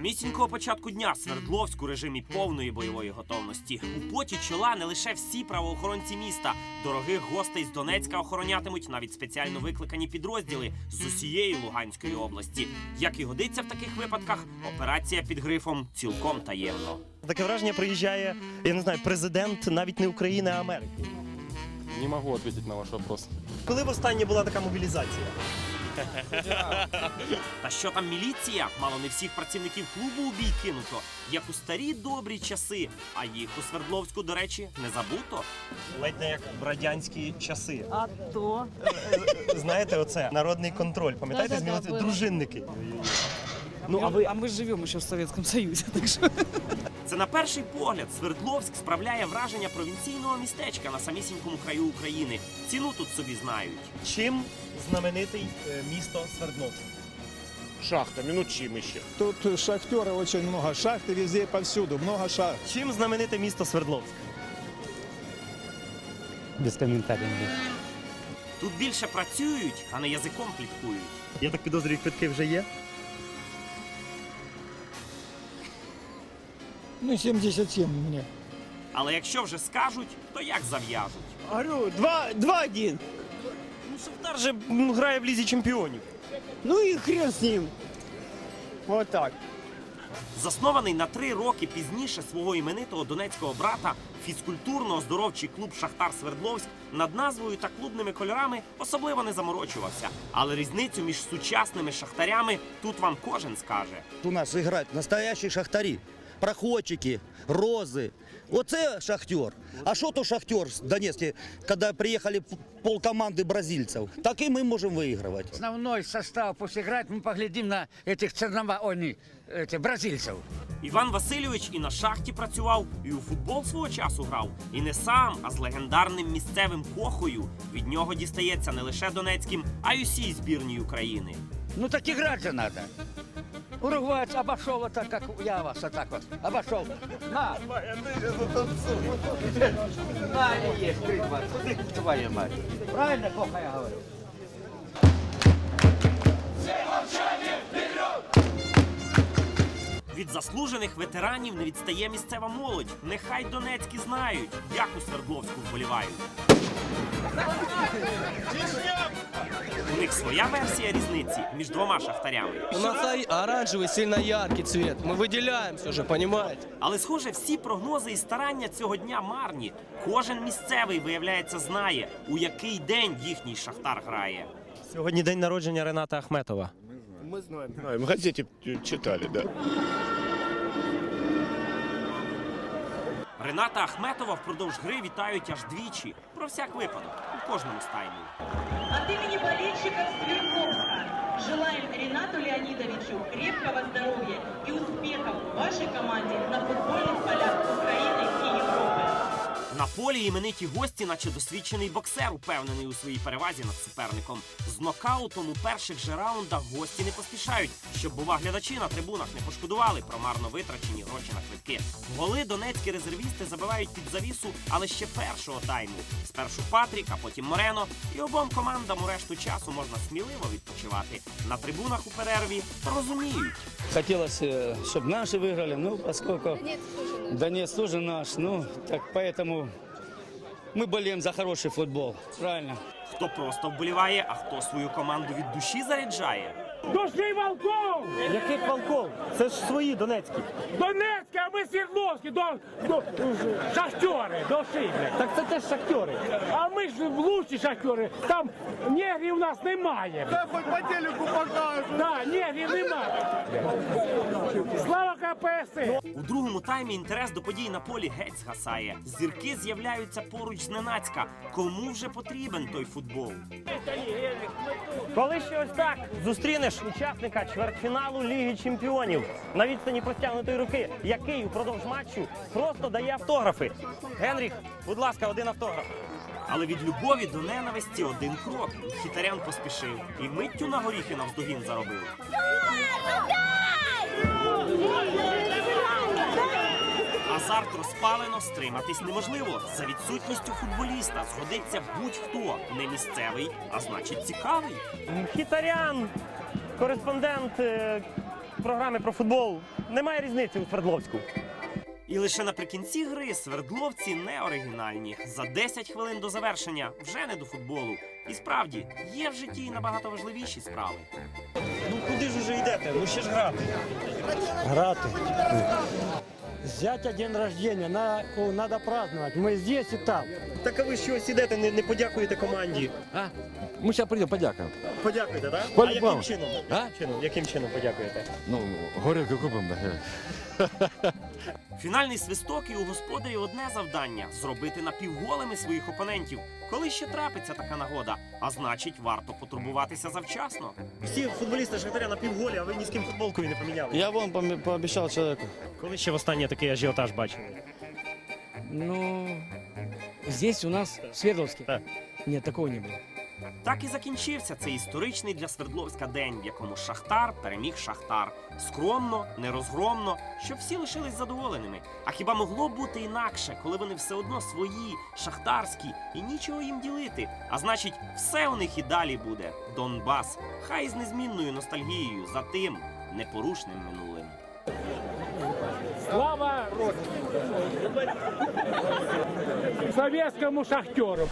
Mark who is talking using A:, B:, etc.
A: самісінького початку дня Свердловськ у режимі повної бойової готовності. У поті чола не лише всі правоохоронці міста. Дорогих гостей з Донецька охоронятимуть навіть спеціально викликані підрозділи з усієї Луганської області. Як і годиться в таких випадках, операція під грифом цілком таємно.
B: Таке враження приїжджає, я не знаю, президент навіть не України, а Америки.
C: Не могу ответить на ваш вопрос.
B: Коли востаннє була така мобілізація?
A: Та що там міліція? Мало не всіх працівників клубу у бій кинуто, як у старі добрі часи. А їх у Свердловську, до речі, не забуто.
B: Ледь не як в радянські часи.
D: А то
B: Знаєте, оце народний контроль. Пам'ятаєте,
D: Да-да-да, було.
B: дружинники.
D: ну а ви а ми живемо ще в Совєтському Союзі, так що
A: Це на перший погляд Свердловськ справляє враження провінційного містечка на самісінькому краю України. Ціну тут собі знають.
B: Чим знаменитий е, місто Свердловськ?
E: Шахтами, ну чем еще?
F: Тут шахтеры очень много, шахты везде и повсюду, много шахт.
B: Чим знамените місто Свердловськ?
G: без комментариев.
A: Тут більше працюють, а не язиком пліткують.
B: Я так підозрюю, квитки вже є.
F: Ну, 77 у меня.
A: Але якщо вже скажуть, то як зав'яжуть?
H: Говорю, 2-1.
B: Ну, Шахтар же м, грає в лізі чемпіонів.
H: Ну и хрен с ним. Вот так.
A: Заснований на три роки пізніше свого іменитого донецького брата, фізкультурно-оздоровчий клуб Шахтар Свердловськ над назвою та клубними кольорами особливо не заморочувався. Але різницю між сучасними шахтарями тут вам кожен скаже.
I: У нас играют настоящие шахтари, проходчики, розы. Оце шахтер. А що то шахтер з Донецька, коли приїхали пол команди бразильців? Так і ми можемо виігрувати.
J: Основной состав пусть играет, мы поглядим на этих чернова... Ой, не, этих бразильцев.
A: Іван Васильович і на шахті працював, і у футбол свого часу грав. І не сам, а з легендарним місцевим кохою. Від нього дістається не лише Донецьким, а й усій збірній України.
J: Ну так играть же надо. Уругваец обошел вот так, как я вас, вот так вот. Обошел. На. На, не есть, криква. Твою мать. Правильно, Коха, я говорю?
A: Від заслужених ветеранів не відстає місцева молодь. Нехай Донецькі знають, як у Свердловську вболівають. У них своя версія різниці між двома шахтарями.
K: У нас ор- оранжевый сильно яркий цвет. Мы выделяемся уже, понимаете?
A: Але схоже, всі прогнози і старання цього дня марні. Кожен місцевий, виявляється, знає, у який день їхній шахтар грає.
B: Сьогодні день народження Рената Ахметова.
E: Мы знаем. Знаем, в газете читали, да.
A: Рената Ахметова впродовж гри вітають аж двічі. Про всяк випадок у кожному стаймі.
D: От имени болельщиков Свердловска желаем Ренату Леонидовичу крепкого здоровья и успехов в вашей команде на футбольных полях Украины и Европы.
A: На полі імениті гості, наче досвідчений боксер, упевнений у своїй перевазі над суперником. З нокаутом у перших же раундах гості не поспішають, щоб бува глядачі на трибунах не пошкодували про марно витрачені гроші на квитки. Голи донецькі резервісти забивають під завісу, але ще першого тайму. Спершу Патрік, а потім Морено. І обом командам у решту часу можна сміливо відпочивати. На трибунах у перерві розуміють.
J: Хотелось, чтобы наши выиграли, ну, поскольку Донец тоже наш, ну, так поэтому мы боліємо за хороший футбол, правильно?
A: Хто просто вболіває, а хто свою команду від душі заряджає.
H: Души волков!
B: Який Палков? Це ж свої Донецькі.
H: Донецкий, а мы Свердловский, до, до, шахтеры, души, блядь.
B: Так це теж шахтери.
H: А ми ж лучші шахтери. Там негрів у нас немає.
E: Да хоть по телеку покажут.
H: Да, негрів немає. Слава КПСС!
A: У другому таймі інтерес до подій на полі геть згасає. Зірки з'являються поруч зненацька. Кому вже потрібен той футбол?
B: Коли ще ось так зустрінеш учасника чвертьфіналу Ліги Чемпіонів на відстані простягнутої руки, який упродовж матчу просто дає автографи. Генріх, будь ласка, один автограф.
A: Але від любові до ненависті один крок. Хітарян поспішив і миттю на горіхи навздогін заробив. Азарт розпалено, стриматись неможливо. За відсутністю футболіста згодиться будь-хто не місцевий, а значить цікавий.
B: Хітарян, кореспондент е, програми про футбол немає різниці у Свердловську.
A: І лише наприкінці гри свердловці не оригінальні. За 10 хвилин до завершення вже не до футболу. І справді є в житті набагато важливіші справи.
B: Ну куди ж уже йдете? Ну ще ж грати.
H: Грати. Зятя день рождения, на, о, надо праздновать. Мы здесь и там.
B: Так а ви що сідете, не, не подякуєте команді.
C: А? Мы сейчас придем, подякаем.
B: Подякуєте, так? А
C: По-любому.
B: яким чином?
C: А?
B: Яким чином? Яким чином подякуєте?
C: Ну, горілку купим, да.
A: Фінальний свисток і у господарів одне завдання зробити напівголими своїх опонентів, коли ще трапиться така нагода. А значить, варто потурбуватися завчасно.
B: Всі футболісти Шахтаря на півголі, а ви ні з ким футболкою не поміняли.
J: Я вон поме- пообещал человеку.
B: Коли ще востаннє такий ажіотаж бачили?
K: Ну, здесь у нас в Свердловске.
B: Да.
K: Нет, такого не было.
A: Так і закінчився цей історичний для Свердловська день, в якому Шахтар переміг Шахтар. Скромно, нерозгромно, щоб всі лишились задоволеними. А хіба могло бути інакше, коли вони все одно свої, шахтарські, і нічого їм ділити? А значить, все у них і далі буде. Донбас, хай з незмінною ностальгією за тим непорушним минулим.
H: Слава Советскому шахтеру.